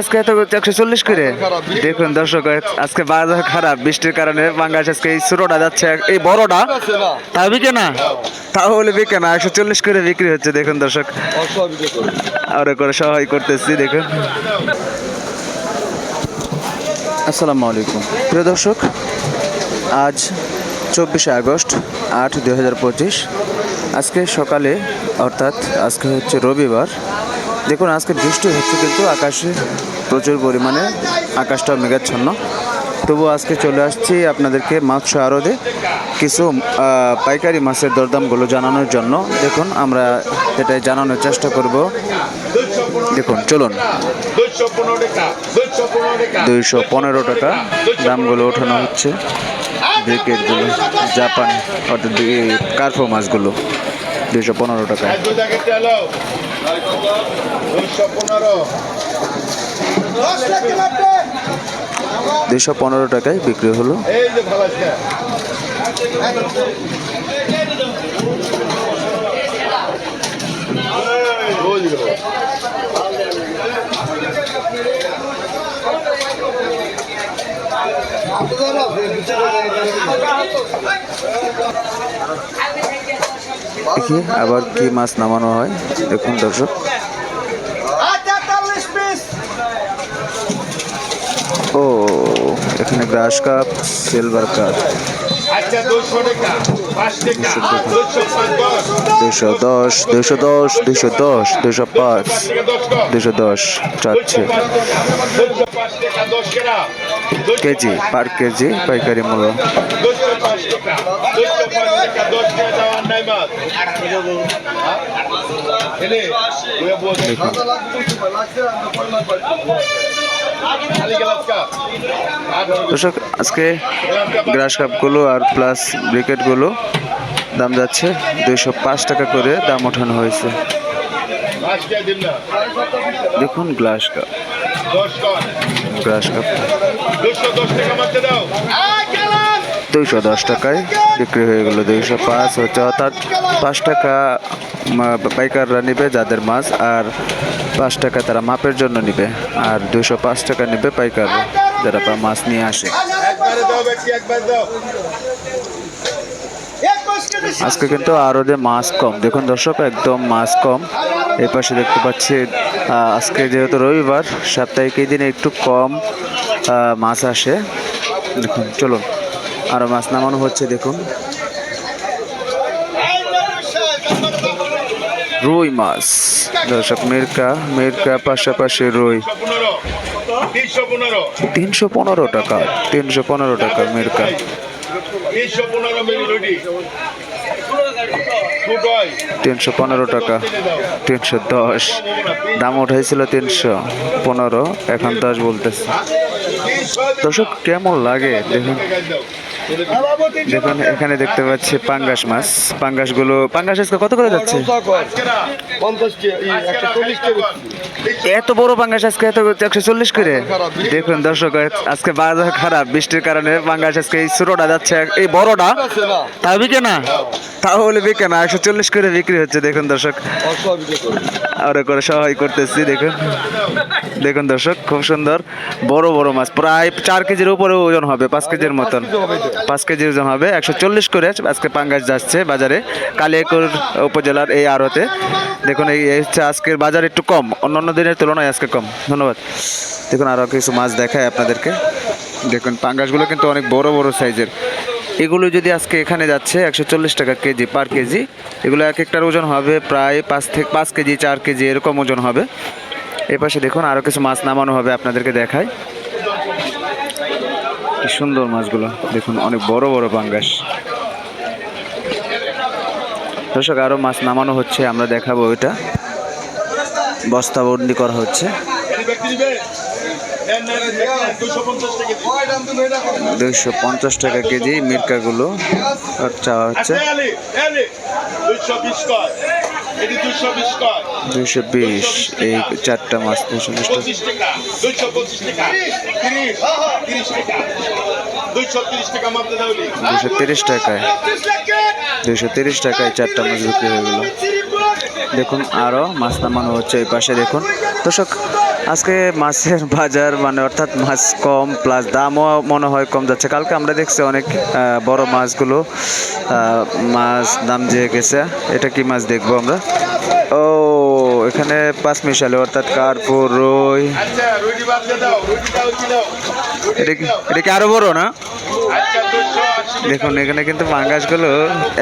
আজকে এত একশো চল্লিশ করে। দেখুন দর্শক, আজকে বাজার খারাপ, বৃষ্টির কারণে বাংলাদেশ আজকে এই ছোটটা যাচ্ছে, এই বড়টা। তাও বিকে না? তাহলে বিকে না, একশো চল্লিশ করে বিক্রি হচ্ছে, দেখুন দর্শক। আরও করে সহায় করতেছি, দেখুন। আসসালামু আলাইকুম। প্রিয় দর্শক, আজ চব্বিশে আগস্ট আট দুই আজকে সকালে, অর্থাৎ আজকে হচ্ছে রবিবার দেখুন, আজকে বৃষ্টি হচ্ছে কিন্তু আকাশে প্রচুর পরিমাণে, আকাশটা মেঘাচ্ছন্ন। তবু আজকে চলে আসছি আপনাদেরকে মাছ আরদে। কিছু পাইকারি মাছের দরদামগুলো জানানোর জন্য। দেখুন, আমরা এটাই জানানোর চেষ্টা করব। দেখুন, চলুন। দুইশো পনেরো টাকা দামগুলো ওঠানো হচ্ছে। ব্রিকেটগুলো, জাপান, অর্থাৎ কার্ফো মাছগুলো। দুইশো পনেরো টাকা। দুইশো পনেরো। টাকায় বিক্রি হলো এই যে ভালো আছে বুঝ গেল দেখি আবার কি মাছ নামানো হয়। দেখুন দর্শক। ও এখানে গ্রাস কাপ সিলভার কাপ দশ। দশ দশ দশ পাঁচ। দশ চাচ্ছে। পাঁচ দশ কেনা কেজি পার কেজি পাইকারি মূল্য। গেলাস দর্শক, আজকে গ্রাস কাপগুলো আর প্লাস ব্রিকেটগুলো দাম যাচ্ছে দুইশো পাঁচ টাকা করে দাম ওঠানো হয়েছে। দেখুন গ্লাস কাপ। গ্রাস কাপ। দুশো দশ টাকা দাও দুইশো দশ টাকায় বিক্রি হয়ে গেল দুইশো পাঁচ হচ্ছে অর্থাৎ পাঁচ টাকা পাইকাররা নিবে যাদের মাছ আর পাঁচ টাকা তারা মাপের জন্য নিবে আর দুইশো পাঁচ টাকা নিবে পাইকার যারা মাছ নিয়ে আসে। আজকে কিন্তু আরও যে মাছ কম দেখুন দর্শক একদম মাছ কম। এই পাশে দেখতে পাচ্ছি আজকে যেহেতু রবিবার সাপ্তাহিক এই দিনে একটু কম মাছ আসে। দেখুন চলুন। আরও মাছ নামানো হচ্ছে, দেখুন। রুই মাছ। দর্শক, মিরকা মিরকা পাশাপাশি রুই। তিনশো পনেরো টাকা, তিনশো পনেরো টাকা মিরকা। তিনশো পনেরো টাকা, তিনশো দশ। দাম উঠাইছিল তিনশো পনেরো, এখন দশ বলতেছে। দর্শক, কেমন লাগে? দেখুন। দেখুন, এখানে দেখতে পাচ্ছি পাঙ্গাস মাছ। পাঙ্গাসগুলো পাঙ্গাস আজকে কত করে যাচ্ছে? এত বড় পাঙ্গাস আজকে এত একশো চল্লিশ করে? দেখুন, দর্শক আজকে বাজার খারাপ। বৃষ্টির কারণে পাঙ্গাস আজকে এই ছোটটা যাচ্ছে। এই বড়টা? তাও বিকে না? তাহলে বিকে না। একশো চল্লিশ করে বিক্রি হচ্ছে, দেখুন, দর্শক। আরও করে সহায় করতেছি, দেখুন। দেখুন, দর্শক, খুব সুন্দর। বড় বড় মাছ। প্রায় চার কেজির উপরে ওজন হবে, পাঁচ কেজির মতন। পাঁচ কেজি ওজন হবে, একশো চল্লিশ করে আজকে পাঙ্গাস যাচ্ছে বাজারে, কালিয়াকুর উপজেলার এই আড়তে। দেখুন, এই হচ্ছে আজকের বাজার একটু কম, অন্যান্য দিনের তুলনায় আজকে কম। ধন্যবাদ। দেখুন আরও কিছু মাছ দেখায় আপনাদেরকে। দেখুন, পাঙ্গাসগুলো কিন্তু অনেক বড় বড় সাইজের। এগুলো যদি আজকে এখানে যাচ্ছে, একশো চল্লিশ টাকা কেজি পার কেজি, এগুলো এক একটার ওজন হবে প্রায় পাঁচ থেকে পাঁচ কেজি, চার কেজি এরকম ওজন হবে। এ পাশে দেখুন আরও কিছু মাছ নামানো হবে আপনাদেরকে দেখাই কি সুন্দর মাছগুলো। দেখুন, অনেক বড় বড় পাঙ্গাস। দর্শক আরও মাছ নামানো হচ্ছে, আমরা দেখাবো এটা। বস্তাবন্দি করা হচ্ছে। দুইশো পঞ্চাশ টাকা কেজি মির্কাগুলো চাওয়া হচ্ছে। বিশ দুইশো বিশ, এই চারটা মাছ দাওলি দুশো তিরিশ টাকায় দুইশো তিরিশ টাকায় চারটা মাছ বিক্রি হয়ে গেল। দেখুন আরও মাছ নামানো হচ্ছে এই পাশে, দেখুন। দর্শক, আজকে মাছের বাজার মানে অর্থাৎ মাছ কম প্লাস দামও মনে হয় কম যাচ্ছে। কালকে আমরা দেখছি অনেক বড় মাছগুলো মাছ দাম যে গেছে, এটা কি মাছ দেখব আমরা? এখানে পাঁচ মিশালে অর্থাৎ কার্পুর রুই। আচ্ছা এটা কি আরও বড় না? দেখুন, এখানে কিন্তু পাঙ্গাসগুলো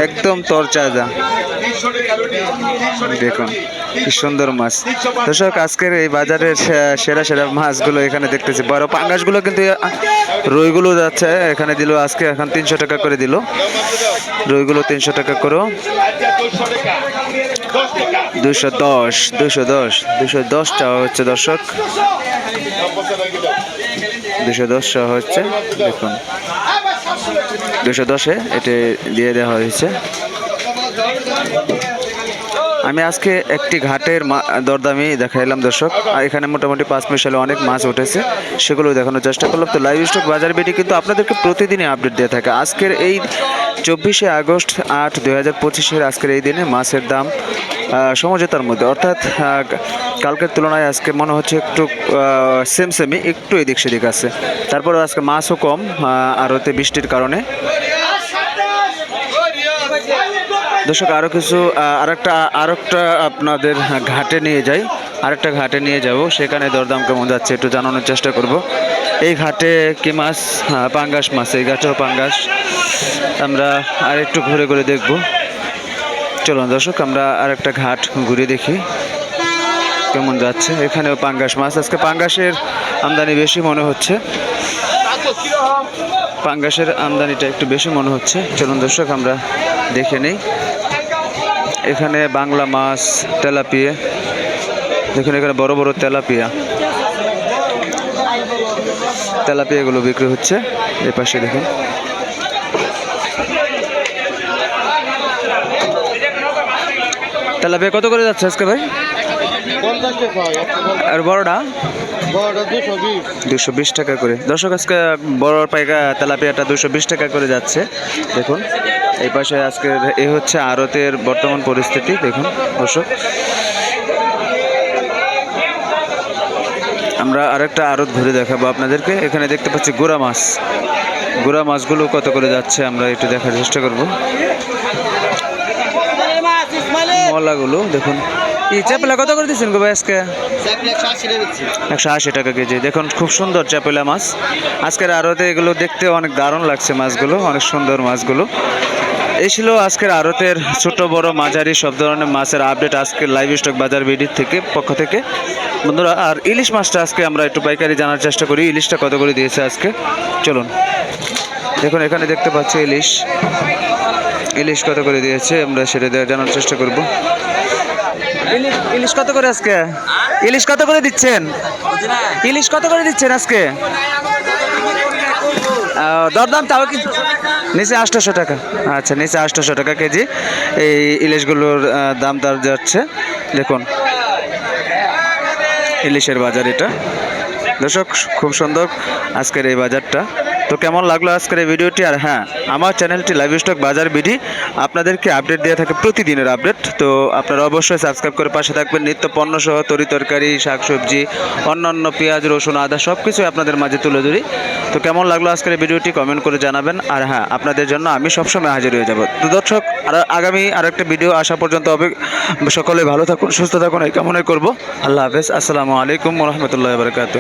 একদম তরচাজা। দেখুন, কি সুন্দর মাছ। দর্শক, আজকের এই বাজারের সেরা সেরা মাছগুলো এখানে দেখতেছি। বড় পাঙ্গাসগুলো কিন্তু রুইগুলো যাচ্ছে। এখানে দিল আজকে এখন তিনশো টাকা করে দিল। রুইগুলো তিনশো টাকা করে। দুশো দশ দুশো দশ দুশো দশ দুশো হচ্ছে দর্শক। দুশো দশ টাকা হচ্ছে, দেখুন। দুশো দশে এটি দিয়ে দেওয়া হয়েছে। আমি আজকে একটি ঘাটের দরদামি দেখাইলাম, দর্শক। আর এখানে মোটামুটি পাঁচ মিশালে অনেক মাছ উঠেছে সেগুলো দেখানোর চেষ্টা করলাম। তো লাইভ স্টক বাজার বেটি কিন্তু আপনাদেরকে প্রতিদিনই আপডেট দিয়ে থাকে। আজকের এই চব্বিশে আগস্ট আট দুই হাজার পঁচিশের আজকের এই দিনে মাছের দাম সমঝোতার মধ্যে। অর্থাৎ কালকের তুলনায় আজকে মনে হচ্ছে একটু সেম সেমি একটু এদিক সেদিক আছে। তারপরে আজকে মাছও কম আর ওতে বৃষ্টির কারণে। দর্শক আরও কিছু আর একটা আর একটা আপনাদের ঘাটে নিয়ে যাই। আরেকটা ঘাটে নিয়ে যাব, সেখানে দরদাম কেমন যাচ্ছে একটু জানানোর চেষ্টা করব। এই ঘাটে কি মাছ? পাঙ্গাস মাছ, এই ঘাটেও পাঙ্গাস। আমরা আর একটু ঘুরে ঘুরে দেখব। চলুন দর্শক, আমরা আরেকটা ঘাট ঘুরে দেখি, কেমন যাচ্ছে। এখানেও পাঙ্গাস মাছ। আজকে পাঙ্গাসের আমদানি বেশি মনে হচ্ছে। পাঙ্গাসের আমদানিটা একটু বেশি মনে হচ্ছে। চলুন দর্শক আমরা দেখে নেই। এখানে বাংলা মাছ তেলাপিয়া। দেখুন এখানে বড় বড় তেলাপিয়া। তেলাপিয়াগুলো বিক্রি হচ্ছে। এই পাশে দেখুন। তেলাপিয়া কত করে যাচ্ছে আজকে ভাই? আর বড়টা বড়টা? দুশো বিশ টাকা করে। দর্শক, আজকে বড় পাইকা তেলাপিয়াটা দুশো বিশ টাকা করে যাচ্ছে। দেখুন, এই পাশে আজকে এ হচ্ছে আড়তের বর্তমান পরিস্থিতি। দেখুন, দর্শক। আমরা আরেকটা আড়ত ঘুরে দেখাবো আপনাদেরকে। এখানে দেখতে পাচ্ছি গোড়া মাছ। গোড়া মাছগুলো কত করে যাচ্ছে আমরা একটু দেখার চেষ্টা করব। মলাগুলো, দেখুন। কত করে আজকে? একশো আশি টাকা কেজি। দেখুন, খুব সুন্দর মাছ। আজকের আড়তে এগুলো দেখতে অনেক দারুণ লাগছে মাছগুলো, অনেক সুন্দর মাছগুলো। এই ছিল আজকের আড়তের ছোট বড় মাঝারি সব ধরনের মাছের আপডেট আজকের লাইভ স্টক বাজার বিডির থেকে, পক্ষ থেকে। বন্ধুরা, আর ইলিশ মাছটা আজকে আমরা একটু পাইকারি জানার চেষ্টা করি। ইলিশটা কত করে দিয়েছে আজকে? চলুন। দেখুন, এখানে দেখতে পাচ্ছি ইলিশ। ইলিশ কত করে দিয়েছে? আমরা সেটা জানার চেষ্টা করব। ইলিশ কত করে আজকে? ইলিশ কত করে দিচ্ছেন? ইলিশ কত করে দিচ্ছেন আজকে? দরদাম তাও কি নিচে আটশোশো টাকা। আচ্ছা নিচে আটশোশো টাকা কেজি। এই ইলিশগুলোর দাম দর যাচ্ছে। দেখুন, ইলিশের বাজার এটা। দর্শক, খুব সুন্দর আজকের এই বাজারটা। তো কেমন লাগল আজকের এই ভিডিওটি? আর হ্যাঁ আমার চ্যানেলটি লাইভ স্টক বাজার বিডি, আপনাদেরকে আপডেট দিয়ে থাকে প্রতিদিনের আপডেট। তো আপনারা অবশ্যই সাবস্ক্রাইব করে পাশে থাকবেন। নিত্য পণ্য সহ, তরি তরকারি, শাকসবজি, অন্যান্য পেঁয়াজ, রসুন, আদা সব কিছুই আপনাদের মাঝে তুলে ধরি। তো কেমন লাগল আজকের এই ভিডিওটি? কমেন্ট করে জানাবেন। আর হ্যাঁ আপনাদের জন্য আমি সবসময় হাজির হয়ে যাব। তো দর্শক, আর আগামী আরেকটা ভিডিও আসা পর্যন্ত অবে- সকলে ভালো থাকুন, সুস্থ থাকুন। এই কামনাই করব। আল্লাহ হাফেজ। আসসালামু আলাইকুম রহমতুল্লাহ বারকাত